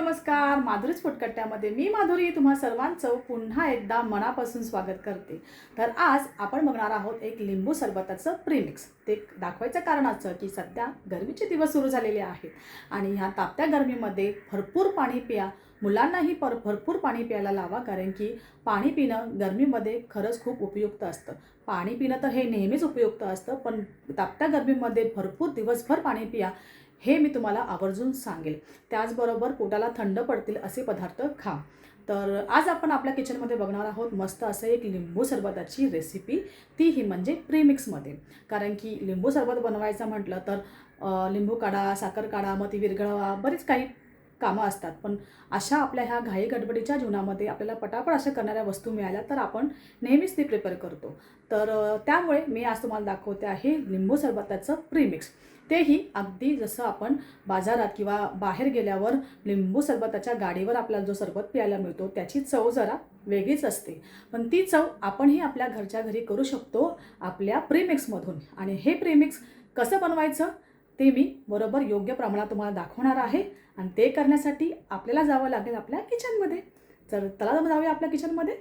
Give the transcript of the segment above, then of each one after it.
नमस्कार माधुरीच फुटकट्ट्यामध्ये मी माधुरी तुम्हा सर्वांचं पुन्हा एकदा मनापासून स्वागत करते. तर आज आपण बघणार आहोत एक लिंबू सरबताचं प्रीमिक्स ते दाखवायचं कारण असं की सध्या गरमीचे दिवस सुरू झालेले आहेत आणि ह्या तापत्या गरमीमध्ये भरपूर पाणी प्या. मुलांनाही पर भरपूर पाणी प्यायला लावा कारण की पाणी पिणं गरमीमध्ये खरंच खूप उपयुक्त असतं. पाणी पिणं तर हे नेहमीच उपयुक्त असतं पण तापत्या गरमीमध्ये भरपूर दिवसभर पाणी पिया. हे मी तुम्हाला आवर्जून सांगेल. त्याचबरोबर पोटाला थंड पडतील असे पदार्थ खा. तर आज आपण आपल्या किचनमध्ये बघणार आहोत मस्त असं एक लिंबू सरबताची रेसिपी तीही म्हणजे प्रीमिक्समध्ये कारण की लिंबू सरबत बनवायचं म्हटलं तर लिंबू काढा साखर काढा मग ती विरघळवा बरीच काही कामं असतात. पण अशा आपल्या ह्या घाई गडबडीच्या जीवनामध्ये आपल्याला पटापट अशा करणाऱ्या वस्तू मिळाल्या तर आपण नेहमीच ती प्रिपेअर करतो. तर त्यामुळे मी आज तुम्हाला दाखवते आहे लिंबू सरबताचं प्रीमिक्स तेही अगदी जसं आपण बाजारात किंवा बाहेर गेल्यावर लिंबू सरबताच्या गाडीवर आपल्याला जो सरबत प्यायला मिळतो त्याची चव जरा वेगळीच असते. पण ती चव आपणही आपल्या घरच्या घरी करू शकतो आपल्या प्रीमिक्समधून आणि हे प्रीमिक्स कसं बनवायचं ते मी बरोबर योग्य प्रमाणात तुम्हाला दाखवणार आहे. आणि ते करण्यासाठी आपल्याला जावं लागेल आपल्या किचनमध्ये. तर त्याला मग जाऊया आपल्या किचनमध्ये.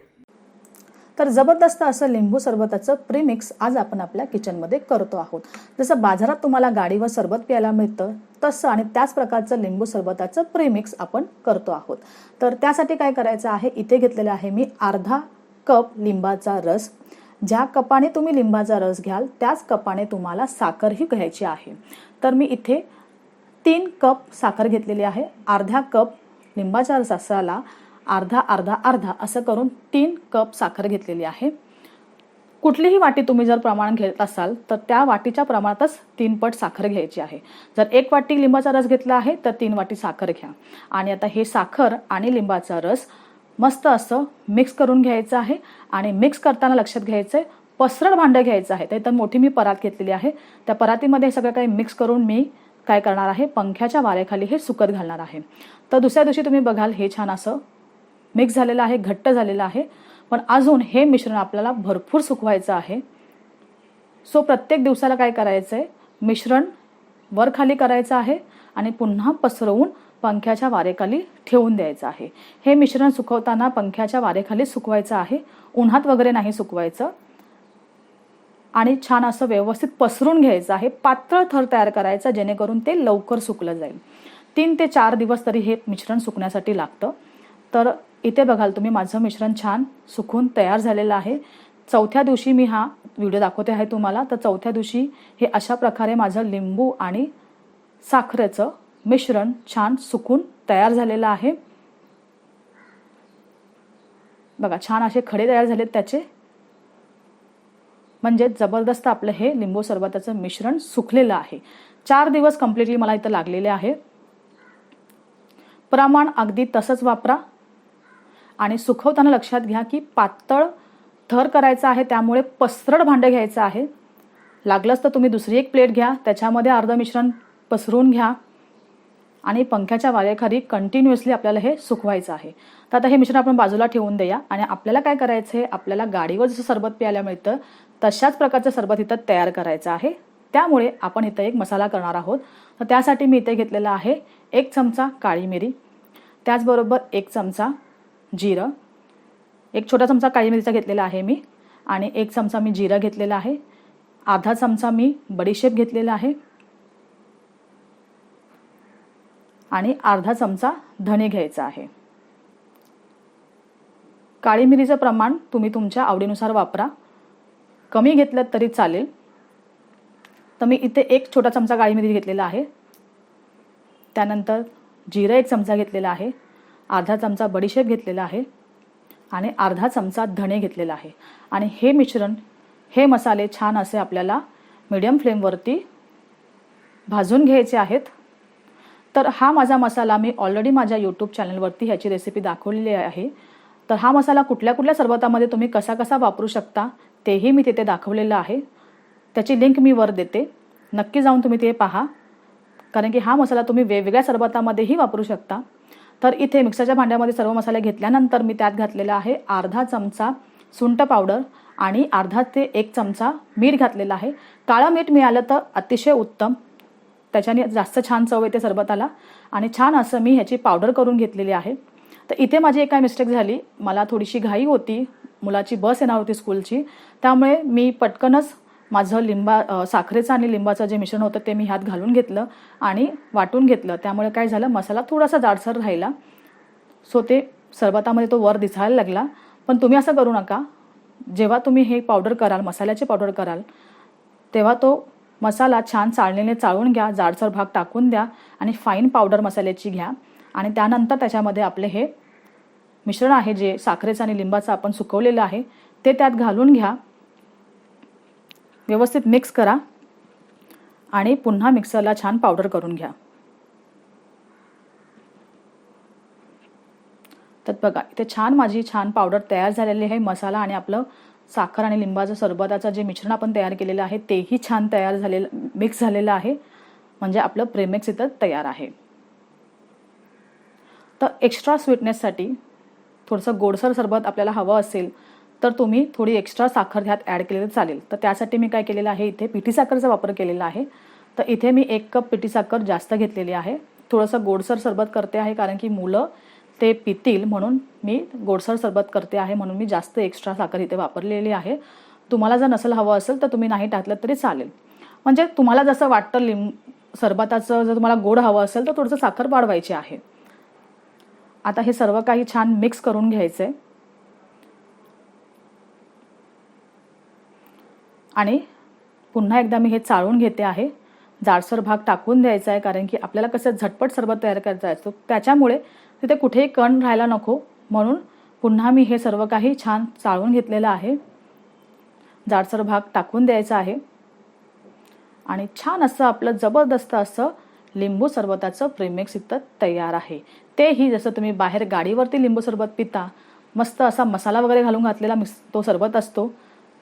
तर जबरदस्त असं लिंबू सरबताचं प्रीमिक्स आज आपण आपल्या किचनमध्ये करतो आहोत. जसं बाजारात तुम्हाला गाडीवर सरबत प्यायला मिळतं तसं आणि त्याच प्रकारचं लिंबू सरबताचं प्रीमिक्स आपण करतो आहोत. तर त्यासाठी काय करायचं आहे? इथे घेतलेलं आहे मी अर्धा कप लिंबाचा रस. ज्या कपाने तुम्ही लिंबाचा रस घ्याल त्याच कपाने तुम्हाला साखरही घ्यायची आहे. तर मी इथे तीन कप साखर घेतलेली आहे. अर्ध्या कप लिंबाच्या रसाला अर्धा अर्धा अर्धा असं करून तीन कप साखर घेतलेली आहे. कुठलीही वाटी तुम्ही जर प्रमाण घेत असाल तर त्या वाटीच्या प्रमाणातच तीन पट साखर घ्यायची आहे. जर एक वाटी लिंबाचा रस घेतला आहे तर तीन वाटी साखर घ्या. आणि आता हे साखर आणि लिंबाचा रस मस्त असं मिक्स करून घ्यायचं आहे. आणि मिक्स करताना लक्षात घ्यायचं आहे पसरड भांडं घ्यायचं आहे. तर मोठी मी परात घेतलेली आहे. त्या परातीमध्ये हे सगळं काही मिक्स करून मी काय करणार आहे? पंख्याच्या वाऱ्याखाली हे सुकत घालणार आहे. तर दुसऱ्या दिवशी तुम्ही बघाल हे छान असं मिक्स झालेलं आहे घट्ट झालेलं आहे. पण अजून हे मिश्रण आपल्याला भरपूर सुकवायचं आहे. सो प्रत्येक दिवसाला काय करायचं आहे मिश्रण वर खाली करायचं आहे आणि पुन्हा पसरवून पंख्याच्या वारेखाली ठेवून द्यायचं आहे. हे मिश्रण सुकवताना पंख्याच्या वारेखाली सुकवायचं आहे. उन्हात वगैरे नाही सुकवायचं. आणि छान असं व्यवस्थित पसरून घ्यायचं आहे. पातळ थर तयार करायचा जेणेकरून ते लवकर सुकलं जाईल. तीन ते चार दिवस तरी हे मिश्रण सुकण्यासाठी लागतं. तर इथे बघाल तुम्ही माझं मिश्रण छान सुकून तयार झालेलं आहे. चौथ्या दिवशी मी हा व्हिडिओ दाखवते आहे तुम्हाला. तर चौथ्या दिवशी हे अशा प्रकारे माझं लिंबू आणि साखरेचं मिश्रण छान सुकून तयार झालेलं आहे. बघा छान असे खडे तयार झालेत त्याचे. म्हणजे जबरदस्त आपलं हे लिंबू सरबताचं मिश्रण सुकलेलं आहे. चार दिवस कम्प्लिटली मला इथं लागलेले आहे. प्रमाण अगदी तसंच वापरा. आणि सुकवताना लक्षात घ्या की पातळ थर करायचा आहे त्यामुळे पसरड भांडं घ्यायचं आहे. लागलंच तर तुम्ही दुसरी एक प्लेट घ्या त्याच्यामध्ये अर्ध मिश्रण पसरून घ्या. आणि पंख्याच्या वाऱ्याखाली कंटिन्युअसली आपल्याला हे सुकवायचं आहे. तर आता हे मिश्रण आपण बाजूला ठेवून देया आणि आपल्याला काय करायचं आहे आपल्याला गाडीवर जसं सरबत प्यायला मिळतं तशाच प्रकारचं सरबत इथं तयार करायचं आहे. त्यामुळे आपण इथं एक मसाला करणार आहोत. तर त्यासाठी मी इथे घेतलेला आहे एक चमचा काळी मिरी. त्याचबरोबर एक चमचा जिरं. एक छोटा चमचा काळी मिरीचा घेतलेला आहे मी. आणि एक चमचा मी जिरं घेतलेला आहे. अर्धा चमचा मी बडीशेप घेतलेला आहे. आणि अर्धा चमचा धणे घ्यायचा आहे. काळी मिरीचं प्रमाण तुम्ही तुमच्या आवडीनुसार वापरा. कमी घेतल्यात तरी चालेल. तर मी इथे एक छोटा चमचा काळी मिरी घेतलेला आहे. त्यानंतर जिरं एक चमचा घेतलेला आहे. अर्धा चमचा बडीशेप घेतलेला आहे. आणि अर्धा चमचा धणे घेतलेला आहे. आणि हे मिश्रण हे मसाले छान असे आपल्याला मीडियम फ्लेमवरती भाजून घ्यायचे आहेत. तर हा माझा मसाला मी ऑलरेडी माझ्या यूट्यूब चॅनलवरती ह्याची रेसिपी दाखवलेली आहे. तर हा मसाला कुठल्या कुठल्या सरबतामध्ये तुम्ही कसा कसा वापरू शकता तेही मी तिथे दाखवलेलं आहे. त्याची लिंक मी वर देते. नक्की जाऊन तुम्ही ते पहा. कारण की हा मसाला तुम्ही वेगवेगळ्या सरबतामध्येही वापरू शकता. तर इथे मिक्सरच्या भांड्यामध्ये सर्व मसाले घेतल्यानंतर मी त्यात घातलेला आहे अर्धा चमचा सुंट पावडर आणि अर्धा ते एक चमचा मीठ घातलेला आहे. काळं मीठ मिळालं तर अतिशय उत्तम. त्याच्याने जास्त छान चव येते सरबताला. आणि छान असं मी ह्याची पावडर करून घेतलेली आहे. तर इथे माझी एक काय मिस्टेक झाली. मला थोडीशी घाई होती. मुलाची बस येणार होती स्कूलची त्यामुळे मी पटकनच माझं लिंबा साखरेचं आणि लिंबाचं जे मिश्रण होतं ते मी ह्यात घालून घेतलं आणि वाटून घेतलं. त्यामुळे काय झालं मसाला थोडासा जाडसर राहिला. सो ते सरबतामध्ये तो वर दिसायला लागला. पण तुम्ही असं करू नका. जेव्हा तुम्ही हे पावडर कराल मसाल्याचे पावडर कराल तेव्हा तो मसाला छान चाळणीने चाळून घ्या जाडसर भाग टाकून द्या आणि फाईन पावडर मसाल्याची घ्या. आणि त्यानंतर त्याच्यामध्ये आपले हे मिश्रण आहे जे साखरेचं आणि लिंबाचं आपण सुकवलेलं आहे ते त्यात घालून घ्या. व्यवस्थित मिक्स करा आणि पुन्हा मिक्सरला छान पावडर करून घ्या. तर बघा इथे छान माझी छान पावडर तयार झालेली आहे मसाला आणि आपलं साखर आणि लिंबाचं सरबताचं जे मिश्रण आपण तयार केलेलं आहे तेही छान तयार झालेलं मिक्स झालेलं आहे. म्हणजे आपलं प्रेमिक्स इथं तयार आहे. तर एक्स्ट्रा स्वीटनेससाठी थोडंसं गोडसर सरबत आपल्याला हवं असेल तर तुम्ही थोडी एक्स्ट्रा साखर ह्यात ॲड केलेलं चालेल. तर त्यासाठी मी काय केलेलं आहे इथे पिठी साखरचा वापर केलेला आहे. तर इथे मी एक कप पिठी साखर जास्त घेतलेली आहे. थोडंसं गोडसर सरबत करते आहे कारण की मुलं ते पितील म्हणून मी गोडसर सरबत करते आहे म्हणून मी जास्त एक्स्ट्रा साखर इथे वापरलेली आहे. तुम्हाला जर नसेल हवं असेल तर तुम्ही नाही टाकलं तरी चालेल. म्हणजे तुम्हाला जसं वाटतं लिंब सरबताचं जर तुम्हाला गोड हवं असेल तर थोडंसं साखर वाढवायची आहे. आता हे सर्व काही छान मिक्स करून घ्यायचं. आहे आणि पुन्हा एकदा मी हे चाळून घेते आहे. जाडसर भाग टाकून द्यायचा आहे कारण की आपल्याला कसं झटपट सरबत तयार करायचा असतो त्याच्यामुळे तिथे कुठेही कण राहायला नको. म्हणून पुन्हा मी हे सर्व काही छान चाळून घेतलेलं आहे. जाडसर भाग टाकून द्यायचा आहे. आणि छान असं आपलं जबरदस्त असं लिंबू सरबताचं प्रेमिक्स इथं तयार आहे. तेही जसं तुम्ही बाहेर गाडीवरती लिंबू सरबत पिता मस्त असा मसाला वगैरे घालून घातलेला मिक्स तो सरबत असतो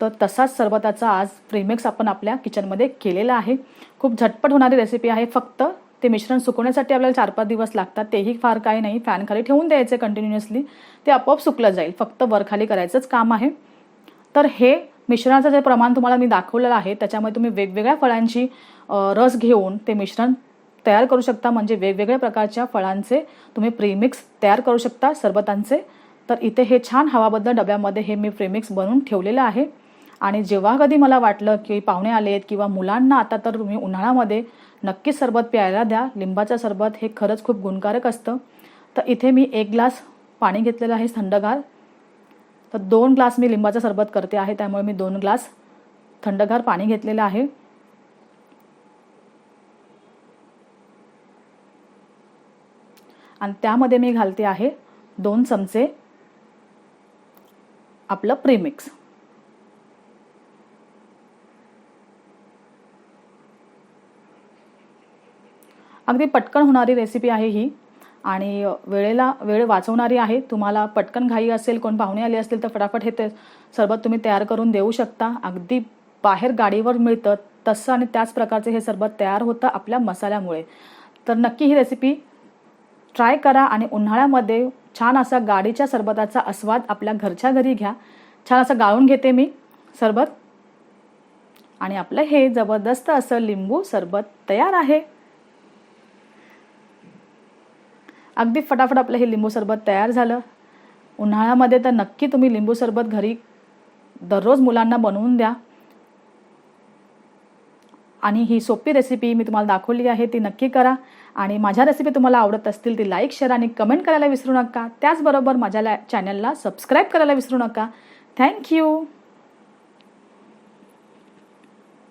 तर तसाच सरबताचा आज प्रेमिक्स आपण आपल्या किचनमध्ये केलेला आहे. खूप झटपट होणारी रेसिपी आहे फक्त ते मिश्रण सुकवण्यासाठी आपल्याला चार पाच दिवस लागतात तेही फार काही नाही. फॅनखाली ठेवून द्यायचे कंटिन्युअसली ते आपोआप सुकलं जाईल फक्त वरखाली करायचंच काम आहे. तर हे मिश्रणाचं जे प्रमाण तुम्हाला मी दाखवलेलं आहे त्याच्यामध्ये तुम्ही वेगवेगळ्या फळांची रस घेऊन ते मिश्रण तयार करू शकता. म्हणजे वेगवेगळ्या प्रकारच्या फळांचे तुम्ही प्रीमिक्स तयार करू शकता सरबतांचे. तर इथे हे छान हवाबद्दल डब्यामध्ये हे मी प्रीमिक्स बनवून ठेवलेलं आहे. आणि जेव्हा कधी मला वाटलं की पाहुणे आलेत किंवा मुलांना आता तर तुम्ही उन्हाळ्यामध्ये नक्कीच सरबत प्यायला द्या. लिंबाचं सरबत हे खरंच खूप गुणकारक असतं. तर इथे मी एक ग्लास पाणी घेतलेलं आहे थंडगार. तर दोन ग्लास मी लिंबाचं सरबत करते आहे. त्यामुळे मी दोन ग्लास थंडगार पाणी घेतलेलं आहे. आणि त्यामध्ये मी घालते आहे दोन चमचे आपलं प्रीमिक्स अगदी पटकन होणारी रेसिपी आहे ही. आणि वेळेला वेळ वाचवणारी आहे. तुम्हाला पटकन घाई असेल कोण पाहुणे आले असतील तर फटाफट हे ते सरबत तुम्ही तयार करून देऊ शकता. अगदी बाहेर गाडीवर मिळतं. तसं आणि त्याच प्रकारचे हे सरबत तयार होतं आपल्या मसाल्यामुळे. तर नक्की ही रेसिपी ट्राय करा आणि उन्हाळ्यामध्ये छान असा गाडीच्या सरबताचा आस्वाद आपल्या घरच्या घरी घ्या. छान असं गाळून घेते मी सरबत. आणि आपलं हे जबरदस्त असं लिंबू सरबत तयार आहे. अगदी फटाफट आपलं हे लिंबू सरबत तयार झालं. उन्हाळ्यामध्ये तर नक्की तुम्ही लिंबू सरबत घरी दररोज मुलांना बनवून द्या. आणि ही सोपी रेसिपी मी तुम्हाला दाखवली आहे ती नक्की करा. आणि माझ्या रेसिपी तुम्हाला आवडत असतील ती लाईक शेअर आणि कमेंट करायला विसरू नका. त्याचबरोबर माझ्या चॅनलला सबस्क्राईब करायला विसरू नका. थँक्यू